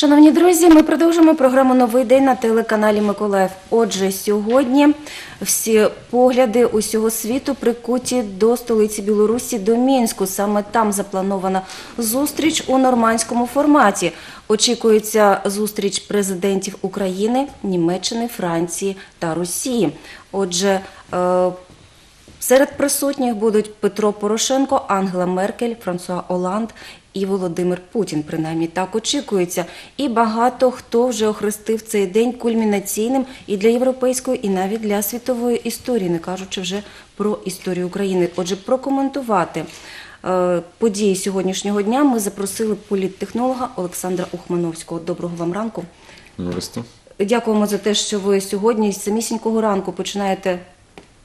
Шановні друзі, ми продовжуємо програму Новий день на телеканалі Миколаїв. Отже, сьогодні всі погляди усього світу прикуті до столиці Білорусі, до Мінську. Саме там запланована зустріч у нормандському форматі. Очікується зустріч президентів України, Німеччини, Франції та Росії. Отже, е, Серед присутніх будуть Петро Порошенко, Ангела Меркель, Франсуа Оланд і Володимир Путін. Принаймні так очікується. І багато хто вже охрестив цей день кульмінаційним і для європейської, і навіть для світової історії, не кажучи вже про історію України. Отже, прокоментувати е, події сьогоднішнього дня ми запросили політтехнолога Олександра Ухмановського. Доброго вам ранку. Дякуємо за те, що ви сьогодні з самісінького ранку починаєте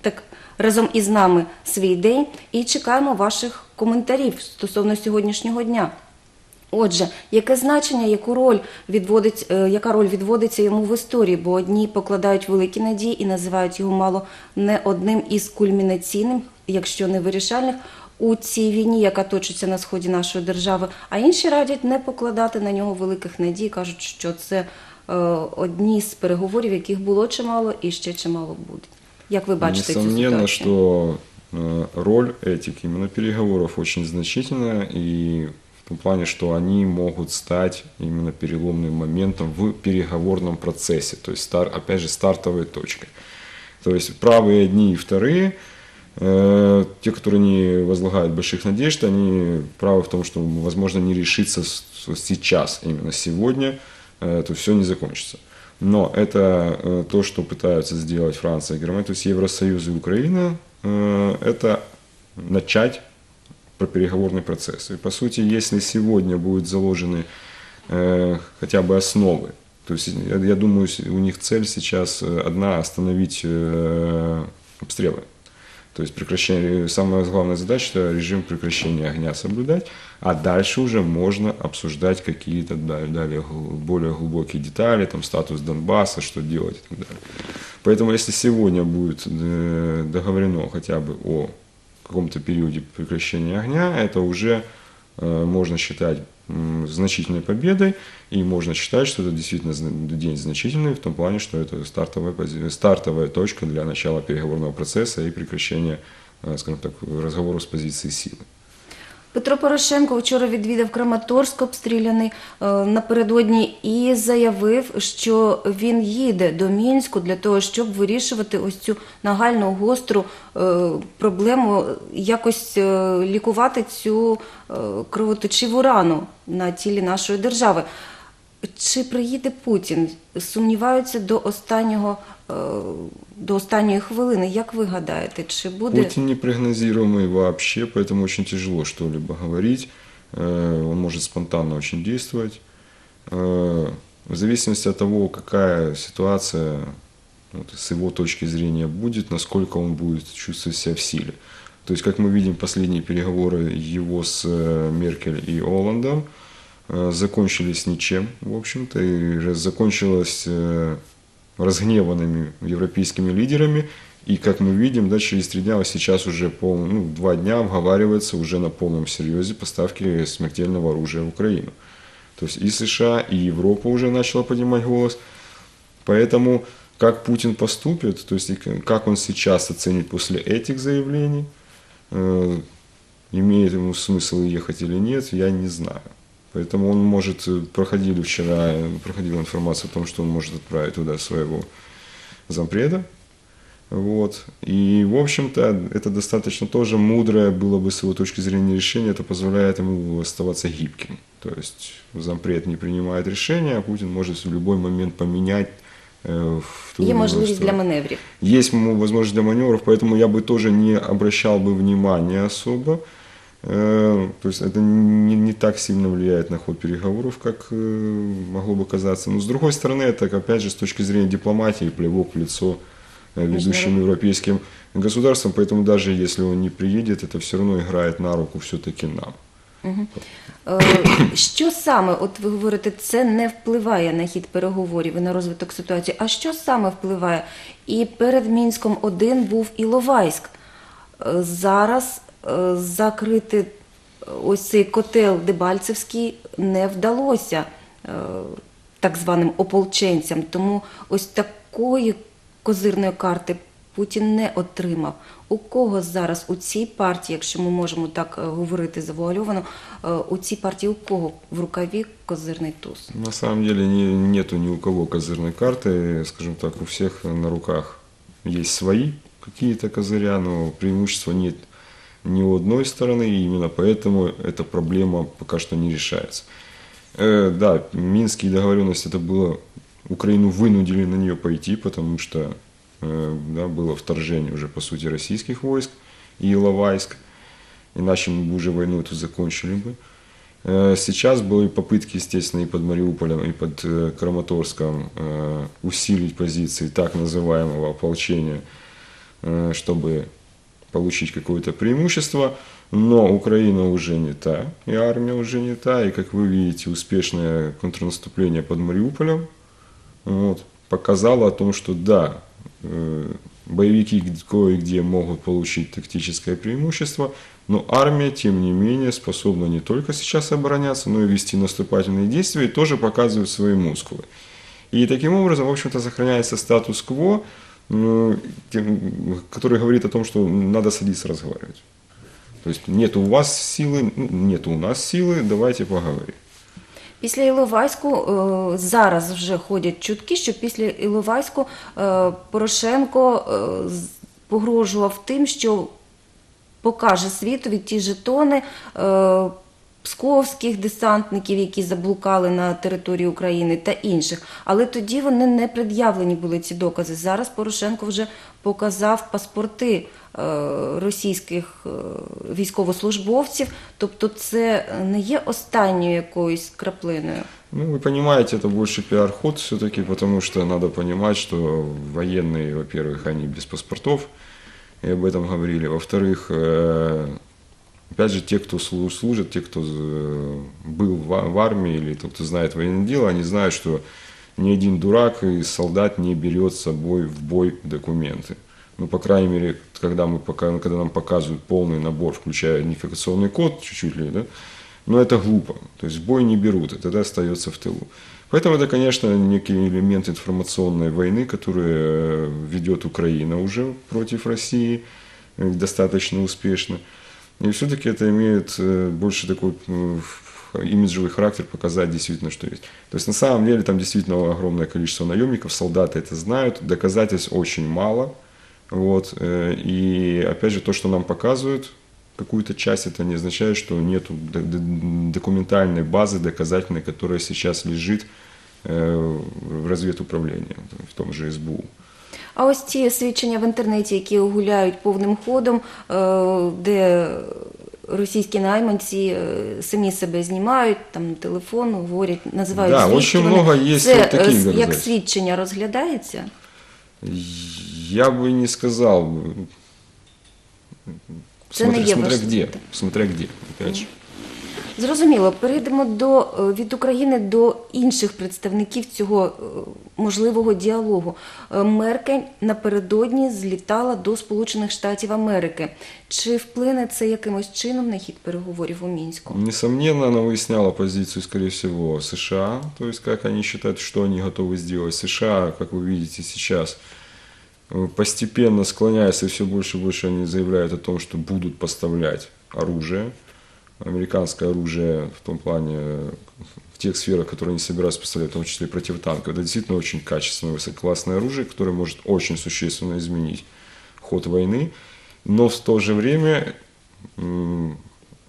так разом із нами свій день і чекаємо ваших коментарів стосовно сьогоднішнього дня. Отже, яке значення, яку роль відводить, е, яка роль відводиться йому в історії? Бо одні покладають великі надії і називають його мало не одним із кульмінаційним, якщо не вирішальних, у цій війні, яка точиться на сході нашої держави. А інші радять не покладати на нього великих надій, кажуть, що це е, одні з переговорів, яких було чимало і ще чимало буде. Як ви бачите цю Несомненно, ситуацію? что э, роль этих именно переговоров очень значительна, и в том плане, что они могут стать именно переломным моментом в переговорном процессе, то есть, стар, опять же, стартовой точкой. То есть правые одни и вторые, э, те, которые не возлагают больших надежд, они правы в том, что, возможно, не решится сейчас, именно сегодня, э, то все не закончится. Но это э, то, что пытаются сделать Франция и Германия, то есть Евросоюз и Украина, э, это начать переговорный процесс. И по сути, если сегодня будут заложены э, хотя бы основы, то есть я, думаю, у них цель сейчас одна остановить обстрелы. То есть прекращение, самая главная задача это режим прекращения огня соблюдать, а дальше уже можно обсуждать какие-то да- далее более глубокие детали, там статус Донбасса, что делать и так далее. Поэтому если сегодня будет э, договорено хотя бы о каком-то периоде прекращения огня, это уже э, можно считать значительной победой, и можно считать, что это действительно день значительный в том плане, что это стартовая, стартовая точка для начала переговорного процесса и прекращения, э, скажем так, разговоров с позиции силы. Петро Порошенко вчора відвідав Краматорськ, обстріляний е, напередодні, і заявив, що він їде до Мінську для того, щоб вирішувати ось цю нагальну гостру е, проблему, якось е, лікувати цю кровоточиву рану на тілі нашої держави. Чи приїде Путін? Сумніваються до останнього е, до останньої хвилини. Як ви гадаєте, чи буде Путин непрогнозируемый вообще, поэтому очень тяжело что-либо говорить. Э, Он может спонтанно очень действовать. Э, В зависимости от того, какая ситуация вот, с его точки зрения будет, насколько он будет чувствовать себя в силе. То есть, как мы видим, последние переговоры его с э, Меркель и Оландом э, закончились ничем, в общем-то, и же закончилось э, разгневанными европейскими лидерами. И, как мы видим, да, через три дня, а сейчас уже пол, ну, два дня обговаривается уже на полном серьезе поставки смертельного оружия в Украину. То есть и США, и Европа уже начала поднимать голос. Поэтому как Путин поступит, то есть как он сейчас оценит после этих заявлений, э, имеет ему смысл ехать или нет, я не знаю. Поэтому он может, э, проходили вчера, э, проходила информация о том, что он может отправить туда своего зампреда. Вот. И, в общем-то, это достаточно тоже мудрое было бы с его точки зрения решение. Это позволяет ему оставаться гибким. То есть зампред не принимает решения, а Путин может в любой момент поменять э, в ту є или иную можливість для сторону. маневрів? Есть м, возможность для маневров, поэтому я бы тоже не обращал бы внимания особо. Э, То есть это не, не так сильно влияет на ход переговоров, как э, могло бы казаться. Но с другой стороны, это опять же с точки зрения дипломатии плевок в лицо э, ведущим европейским государствам. Поэтому даже если он не приедет, это все равно играет на руку все-таки нам. Е, Що саме, от ви говорите, це не впливає на хід переговорів і на розвиток ситуації. А що саме впливає? І перед Мінськом 1 був Іловайськ. Е, Зараз е, закрити ось цей котел Дебальцевський не вдалося. е, так званим ополченцям. Тому ось такої козирної карти Путін не отримав. У кого зараз у цій партії, якщо ми можемо так е, говорити завуальовано, е, у цій партії у кого в рукаві козирний туз? На самом деле не, нету ни у кого козырной карты, скажем так, у всех на руках есть свои какие-то козыря, но преимущества нет ни у одной стороны, и именно поэтому эта проблема пока что не решается. Э, да, Минские договоренности это было, Украину вынудили на нее пойти, потому что э, да, было вторжение уже по сути российских войск и Иловайск, иначе мы бы уже войну эту закончили бы. Э, Сейчас были попытки, естественно, и под Мариуполем, и под э, Краматорском э, усилить позиции так называемого ополчения, чтобы получить какое-то преимущество, но Украина уже не та, и армия уже не та, и, как вы видите, успешное контрнаступление под Мариуполем вот, показало о том, что да, э, боевики кое-где могут получить тактическое преимущество, но армия, тем не менее, способна не только сейчас обороняться, но и вести наступательные действия и тоже показывает свои мускулы. И таким образом, в общем-то, сохраняется статус-кво, который говорит о том, что надо садиться разговаривать. То есть нет у вас силы, ну, нет у нас силы, давайте поговорим. Після Іловайську е, зараз вже ходять чутки, що після Іловайську е, Порошенко е, з- погрожував тим, що покаже світові ті жетони е, псковських десантників, які заблукали на території України та інших. Але тоді вони не пред'явлені були ці докази. Зараз Порошенко вже показав паспорти е, російських е, військовослужбовців. Тобто, це не є останньою якоюсь краплиною. Ну, вы понимаете, это больше пиар-ход все-таки, потому что надо понимать, что военные, во-первых, они без паспортов, и об этом говорили. Во-вторых, э, опять же, те, кто слу- служит, те, кто э, был в армии или тот, кто знает военное дело, они знают, что ни один дурак и солдат не берет с собой в бой документы. Ну, по крайней мере, когда, мы, когда нам показывают полный набор, включая идентификационный код, чуть-чуть ли, да, но это глупо. То есть в бой не берут, и тогда остается в тылу. Поэтому это, конечно, некий элемент информационной войны, которую э, ведет Украина уже против России э, достаточно успешно. И все-таки это имеет э, больше такой имиджевый характер, показать действительно, что есть. То есть на самом деле там действительно огромное количество наемников, солдаты это знают, доказательств очень мало. Вот, э, и опять же, то, что нам показывают, какую-то часть, это не означает, что нет документальной базы доказательной, которая сейчас лежит э, в разведуправлении, в том же СБУ. А ось ті свідчення в інтернеті, які гуляють повним ходом, е, де російські найманці е, самі себе знімають, там телефон, говорять, називають Да, звідки очень вони. много є Це от таких е, як свідчення розглядається? Я бы не сказал, бы. Це не смотря, є смотря ваш где, смотря где, опять же. Зрозуміло, перейдемо до е, від України до інших представників цього е, можливого діалогу. Е, Меркель напередодні злітала до Сполучених Штатів Америки. Чи вплине це якимось чином на хід переговорів у мінську? Несомненно, она выясняла позицию, скорее всего, США, то есть как они считают, что они готовы сделать. США, как вы видите сейчас, э, постепенно склоняясь, и все больше и больше они заявляют о том, что будут поставлять оружие, американское оружие в том плане, в тех сферах, которые они собираются поставлять, в том числе и противотанковое. Это действительно очень качественное, высококлассное оружие, которое может очень существенно изменить ход войны, но в то же время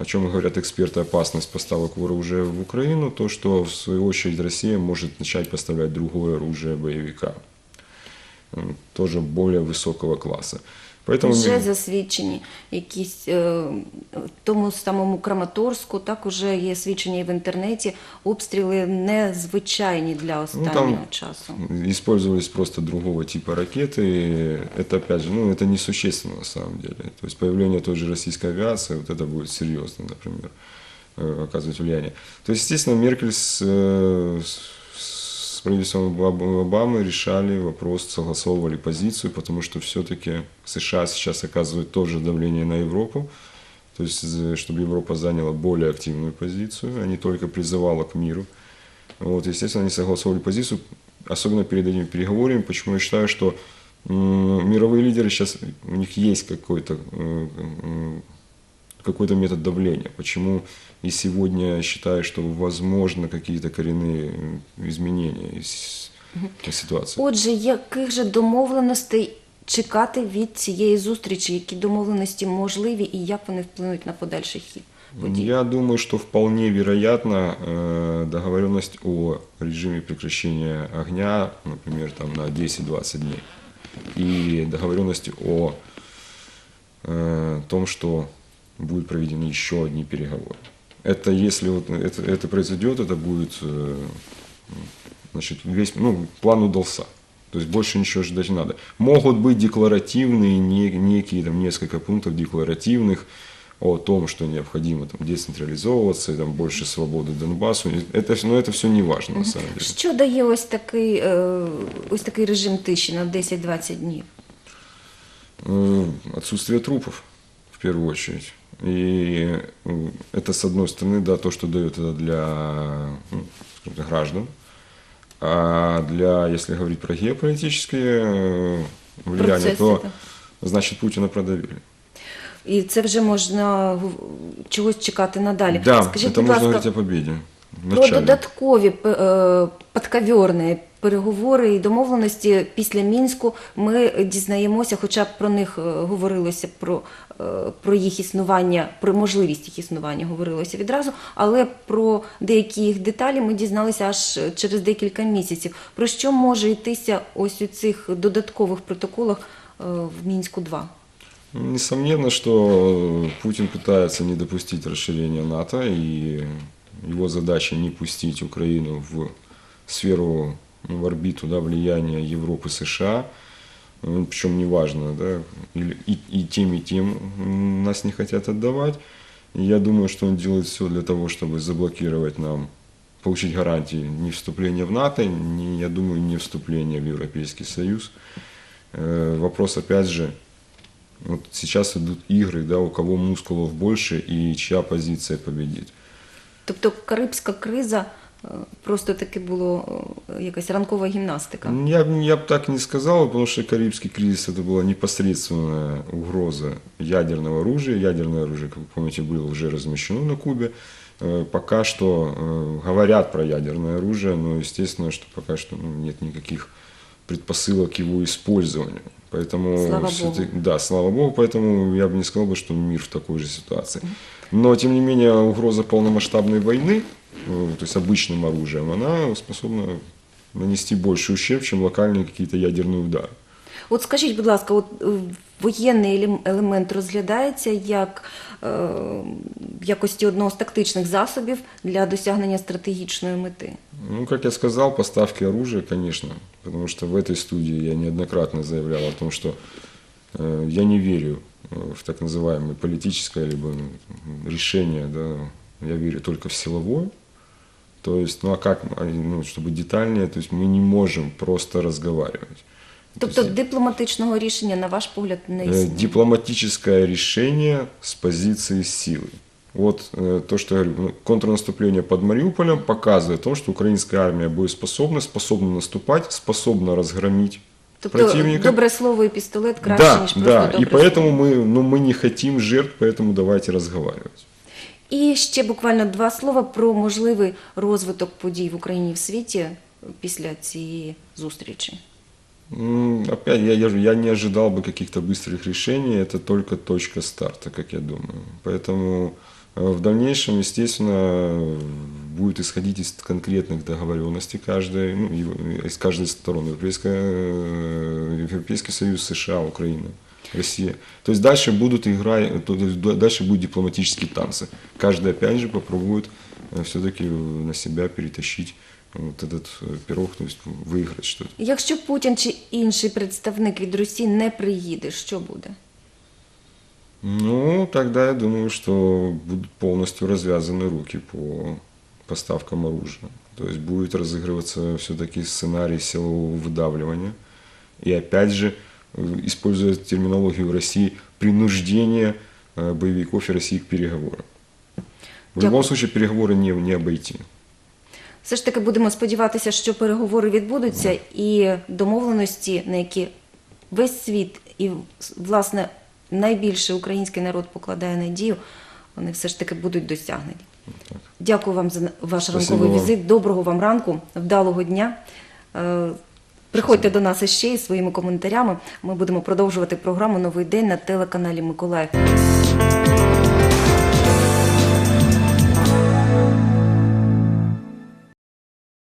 о чем говорят эксперты, опасность поставок оружия в Украину, то, что в свою очередь Россия может начать поставлять другое оружие боевика, тоже более высокого класса. Поэтому Вже засвідчені якісь е, в тому самому Краматорську, так уже є свідчення і в інтернеті. Обстріли незвичайні для останнього там часу. использовались просто другого типа ракеты. И Это опять же, ну, это несущественно на самом деле. То есть появление той же российской авиации, вот это будет серьезно, например, э, оказывать влияние. То есть, естественно, Меркель с, э, с- с правительством Обам- Обамы решали вопрос, согласовывали позицию, потому что все-таки США сейчас оказывают тоже давление на Европу. То есть, за- чтобы Европа заняла более активную позицию, а не только призывала к миру. Вот, естественно, они согласовали позицию, особенно перед этими переговорами. Почему я считаю, что м, мировые лидеры сейчас, у них есть какой-то э, м, какой-то метод давления. Почему и сегодня я считаю, что возможно какие-то коренные э, изменения из этой ситуации. Отже, яких же домовленостей чекати від цієї зустрічі? Які домовленості можливі і як вони вплинуть на подальший хід подій? Я думаю, что вполне вероятно э, договоренность о режиме прекращения огня, например, там на 10-20 дней, и договоренность о э, том, что будут проведены еще одни переговоры. Это если вот это, это произойдет, это будет э, значит, весь ну, план удался. То есть больше ничего ждать не надо. Могут быть декларативные, не- некие там несколько пунктов декларативных о том, что необходимо там, децентрализовываться, и, там, больше свободы Донбассу. Это, всё- но это все не важно на самом деле. Що дає ось такий, е, ось такий режим тиші на 10-20 днів? Э, Отсутствие трупов, в первую очередь. И э, это, с одной стороны, да, то, что дает это для ну, скажем так, граждан. А для, если говорить про геополитические э, влияния, Процессы, то да. значит Путина продавили. І це вже можна гу- чогось чекати надалі. Да, Скажіть, это будь можно ласка, говорить о победе. про Вначале. додаткові п- е, подковерні переговори і домовленості після Мінську. Ми дізнаємося, хоча б про них е, говорилося, про, е, про їх існування, про можливість їх існування говорилося відразу, але про деякі їх деталі ми дізналися аж через декілька місяців. Про що може йтися ось у цих додаткових протоколах е, в Мінську 2 Несомненно, что Путин пытается не допустить расширения НАТО, и его задача не пустить Украину в сферу, в орбиту да, влияния Европы, США, Ну, причем неважно, да, и, и тем, и тем нас не хотят отдавать. Я думаю, что он делает все для того, чтобы заблокировать нам, получить гарантии не вступления в НАТО, не, я думаю, не вступления в Европейский Союз. Э, Вопрос, опять же, вот сейчас идут игры, да, у кого мускулов больше и чья позиция победит. Тобто Карибська криза просто таки було е, якась ранкова гімнастика. Я, б- я бы так не сказал, потому что Карибский кризис это была непосредственная угроза ядерного оружия. Ядерное оружие, как вы помните, было уже размещено на Кубе. Э, Пока что э, говорят про ядерное оружие, но естественно, что пока что ну, нет никаких предпосылок к его использованию. Поэтому Слава всё-таки- Богу. Да, слава богу, поэтому я бы не сказал бы, что мир в такой же ситуации. Но, тем не менее, угроза полномасштабной войны, э, то есть обычным оружием, она способна нанести больше ущерб, чем локальные какие-то ядерные удары. От скажіть, будь ласка, от е, воєнний елем- елемент розглядається як е, в якості одного з тактичних засобів для досягнення стратегічної мети. Ну, как я сказал, поставки оружия, конечно, потому что в этой студии я неоднократно заявлял о том, что э, я не верю э, в так называемое политическое либо ну, решение, да, я верю только в силовое. То есть, ну а как, а, ну, чтобы детальнее, то есть мы не можем просто разговаривать. То Тобто есть, дипломатичного рішення, на ваш погляд, не э, існує. дипломатическое решение с позиции силы. Вот э, то, что я говорю, ну, контрнаступление под Мариуполем показывает о том, что украинская армия боеспособна, способна наступать, способна разгромить Тобто противника. добре слово і пістолет краще, да, ніж просто да, добре и поэтому слово. мы, ну, мы не хотим жертв, поэтому давайте разговаривать. І ще буквально два слова про можливий розвиток подій в Україні і в світі після цієї зустрічі. М, Опять, я, я, же- я не ожидал бы каких-то быстрых решений, это только точка старта, как я думаю. Поэтому э, в дальнейшем, естественно, будет исходить из конкретных договоренностей каждой, ну, ев- из каждой стороны. Европейская, э, Европейский Союз, США, Украина, Россия. То есть дальше будут играть, то есть д- дальше будут дипломатические танцы. Каждый, опять же, попробует все-таки на себя перетащить вот этот э, пирог, то есть выиграть что-то. Якщо Путін чи інший представник від Росії не приїде, що буде? Ну, тогда я думаю, что будут полностью развязаны руки по поставкам оружия. То есть будет разыгрываться все-таки сценарий силового выдавливания. И опять же, э, используя терминологию России, принуждение э, боевиков и России к переговорам. В Дякую. любом случае переговоры не, не обойти. Все ж таки будемо сподіватися, що переговори відбудуться і домовленості, на які весь світ і власне найбільше український народ покладає надію, вони все ж таки будуть досягнені. Дякую вам за ваш Спасибо ранковий вам. візит. Доброго вам ранку, вдалого дня. Е, Приходьте до нас іще із своїми коментарями. Ми будемо продовжувати програму Новий день на телеканалі Миколаїв.